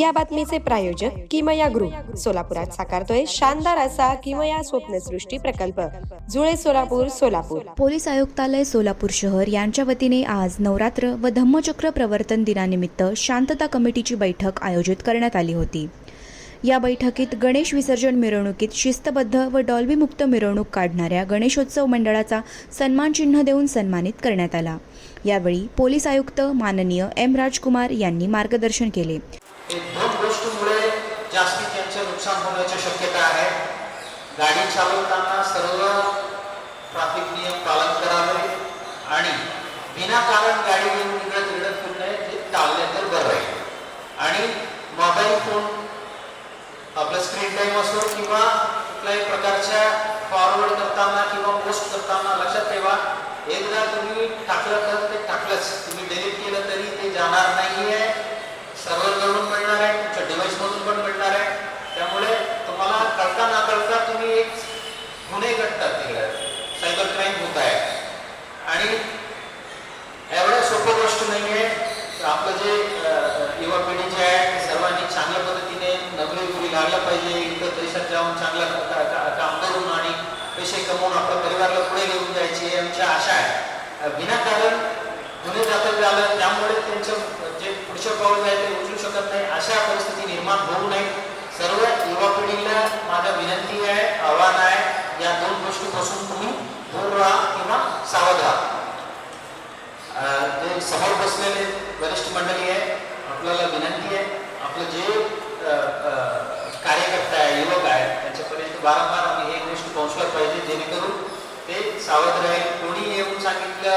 या बातमीचे प्रायोजक किमया ग्रुप. सोलापुरात साकारतोय शानदार असा किमया स्वप्नसृष्टी प्रकल्प. जुळे सोलापूर सोलापूर. पोलीस आयुक्तालय सोलापूर शहर यांच्या वतीने आज नवरात्र व धम्मचक्र प्रवर्तन दिनानिमित्त शांतता कमिटीची बैठक आयोजित करण्यात आली होती. या बैठकीत गणेश विसर्जन मिरवणुकीत शिस्तबद्ध व डॉल्बीमुक्त मिरवणूक काढणाऱ्या गणेशोत्सव मंडळाचा सन्मान चिन्ह देऊन सन्मानित करण्यात आला. यावेळी पोलीस आयुक्त माननीय एम राजकुमार यांनी मार्गदर्शन केले. एक दोन गोष्टीमुळे जास्तीत त्यांचं नुकसान होण्याची शक्यता आहे. गाडी चालवताना सर्व ट्रॅफिक नियम पालन करावे आणि विनाकारण गाडी घेऊन इकडे तिकडे फिरणे ते टाळले तर बरं राहील. आणि मोबाईल फोन आपलं स्क्रीन टाईम असो किंवा कुठल्याही प्रकारच्या फॉरवर्ड करताना किंवा पोस्ट करताना लक्षात ठेवा. एकदा तुम्ही टाकलं तर ते टाकलंच. तुम्ही डिलीट केलं तरी ते जाणार नाही आहे सर्व्हरकडून मिळणार आहे तुमच्या डिव्हाइसमधून पण मिळणार आहे त्यामुळे तुम्हाला ना कळता तुम्ही एक गुन्हे घडतात तिकडे. सायबर क्राईम होत आहे. आणि एवढ्या सोपं गोष्ट नाही आहे आपलं जे युवा पिढी जे आहे सर्वांनी चांगल्या पद्धतीने नोकरी गुरी लागला पाहिजे. इतर देशात जाऊन चांगलं काम करून आणि पैसे कमवून आपल्या परिवाराला पुढे घेऊन जायची आमची आशा आहे. विनाकारण गुन्हे दाखल झालं त्यामुळे त्यांचं जे पुढचं पाऊल आहे ते उचलू शकत नाही. अशा परिस्थिती निर्माण होऊ नये सर्व युवा पिढीला माझा विनंती आहे आव्हान आहे या दोन गोष्टीपासून तुम्ही दूर राहा किंवा सावध राहा ते समोर बसलेले वरिष्ठ मंडळी आहे आपल्याला विनंती आहे आपलं जे कार्यकर्ता आहे युवक आहे त्यांच्यापर्यंत वारंवार आम्ही हे गोष्ट पोहोचवायला पाहिजे जेणेकरून ते सावध राहील. कोणी येऊन सांगितलं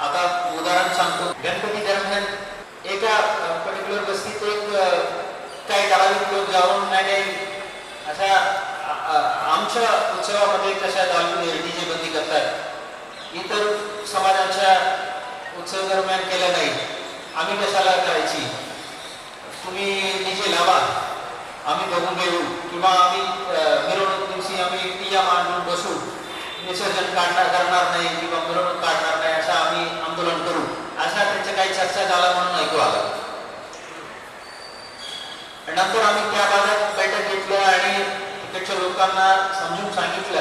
आता उदाहरण सांगतो. गणपती दरम्यान एका पर्टिक्युलर वस्तीत एक काही ठराविक जाऊन नाही नाही अशा आमच्या उत्सवामध्ये कशा डीजे बंदी करतात इतर समाजाच्या उत्सव दरम्यान केल्या नाही आम्ही कशाला करायची? तुम्ही डीजे लावा आम्ही बघून घेऊ. किंवा आम्ही मिरवणूक दिवशी आम्ही टिया मांडून बसू. विसर्जन काढणार करणार नाही किंवा मिरवणूक काढणार नाही असं आम्ही आंदोलन करू. अशा त्यांच्या काही चर्चा झाला म्हणून ऐकू आला. नंतर आम्ही त्या भागात बैठक घेतलं आणि तिकडच्या लोकांना समजून सांगितलं.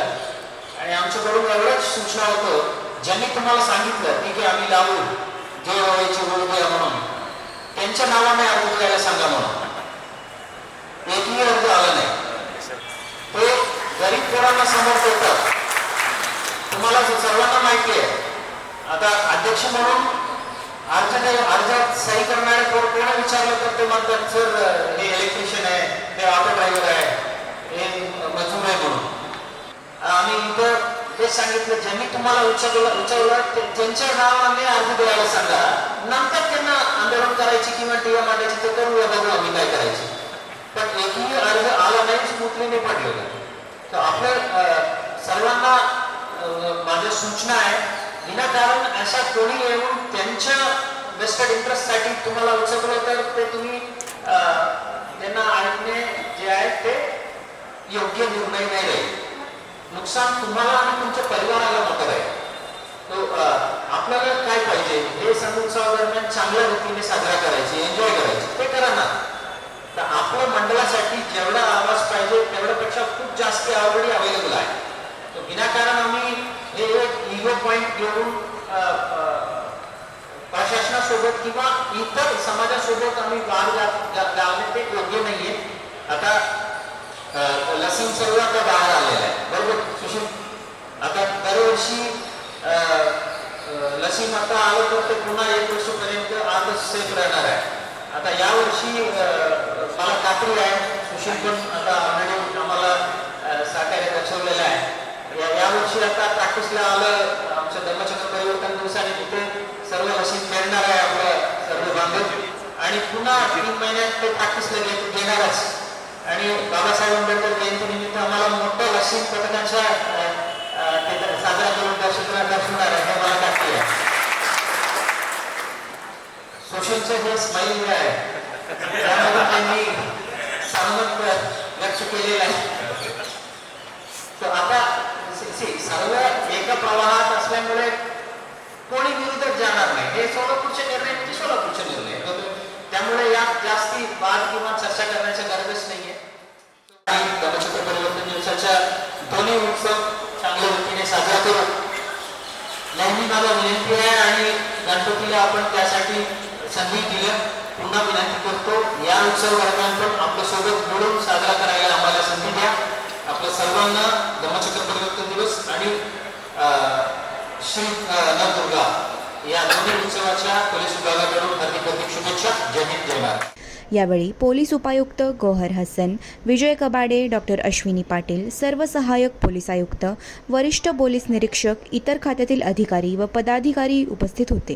आणि आमच्याकडून एवढंच सूचना होतं ज्यांनी तुम्हाला सांगितलं की की आम्ही लावू जे व्हायचे होऊ द्या म्हणून. त्यांच्या नावाने अर्ज द्यायला सांगा म्हणून. एकही अर्ज आला नाही. ते गरीब पोरांना समोर ठेवतात तुम्हाला सर्वांना माहिती आहे आता अध्यक्ष म्हणून अर्ज अर्जात सही करणारे कोण कोणा विचारलं तर ते म्हणतात सर हे इलेक्ट्रिशियन आहे ते ऑटो ड्रायव्हर आहे. मजूर नये म्हणून आम्ही इथं हे सांगितलं ज्यांनी तुम्हाला उचललं उचललं त्यांच्या नावाने अर्ज द्यायला सांगा. नंतर त्यांना आंदोलन करायची किंवा टीव्हा मांडायची ते करूया बघू आम्ही काय करायची. पण एकही अर्ज आला नाही स्मूथली नाही पडलेला. तर आपल्या अं, सर्वांना माझ्या सूचना आहे विनाकारण अशा कोणी येऊन त्यांच्या वेस्टेड इंटरेस्टसाठी तुम्हाला उचकलं तर ते तुम्ही अं, त्यांना ऐकणे जे आहे ते योग्य निर्णय नाही राहील. नुकसान तुम्हाला आणि तुमच्या परिवाराला होत आहे तो आपल्याला काय पाहिजे? हे सण दरम्यान चांगल्या रीतीने साजरा करायचे एन्जॉय करायचे. ते करा ना. तर आपल्या मंडळासाठी जेवढा आवाज पाहिजे तेवढ्यापेक्षा खूप जास्त ऑलरेडी अवेलेबल आहे. तर विनाकारण आम्ही हे एक इगो पॉईंट घेऊन प्रशासनासोबत किंवा इतर समाजासोबत आम्ही वाद गा- घालणे ते योग्य नाहीये. आता अं, सर्व आता बाहेर आलेला आहे. बरोबर? सुशील आता दरवर्षी लसीम आता आलं तर ते पुन्हा एक वर्षपर्यंत आजच सेफ राहणार आहे. आता यावर्षी मला खात्री आहे सुशील पण आता ऑलरेडी आम्हाला सहकार्य दर्शवलेलं आहे. या यावर्षी आता प्रॅक्टिसला आलं आमच्या धर्मचक्र परिवर्तन दिवसाने तिथे सर्व लसी मिळणार आहे आपलं सर्व बांधव. आणि पुन्हा तीन महिन्यात ते प्रॅक्टिसला घेणारच. आणि बाबासाहेब आंबेडकर जयंतीनिमित्त आम्हाला मोठ्या लसीम पथकांच्या साजरा करून दर्शक दर्शवणार आहे हे मला खात्री आहे. सोशलचं जे स्माईल आहे त्यामध्ये त्यांनी सहमत व्यक्त केलेलं आहे. तर आता सर्व एका प्रवाहात असल्यामुळे कोणी विरोधात जाणार नाही. हे सोलापूरचे निर्णय म्हणजे सोलापूरचे निर्णय. त्यामुळे यात जास्ती वाद चर्चा करण्याच्या गरजच नाहीये. आणि परिवर्तन दिवसाच्या दोन्ही उत्सव चांगल्या रीतीने साजरा करू नेहमी माझा विनंती आहे आणि गणपतीला आपण त्यासाठी संधी दिलं. पुन्हा विनंती करतो या उत्सव दरम्यान पण आपल्यासोबत मिळून साजरा करायला आम्हाला संधी द्या. आपल्या सर्वांना धर्मचक्र परिवर्तन दिवस आणि अं, श्री नवदुर्गा. या दोन्ही उत्सवाच्या पोलीस विभागाकडून हार्दिक हार्दिक शुभेच्छा. जय हिंद जय महाराष्ट्र यावेळी पोलीस उपायुक्त गोहर हसन विजय कबाडे डॉक्टर अश्विनी पाटील सर्व सहाय्यक पोलीस आयुक्त वरिष्ठ पोलीस निरीक्षक इतर खात्यातील अधिकारी व पदाधिकारी उपस्थित होते.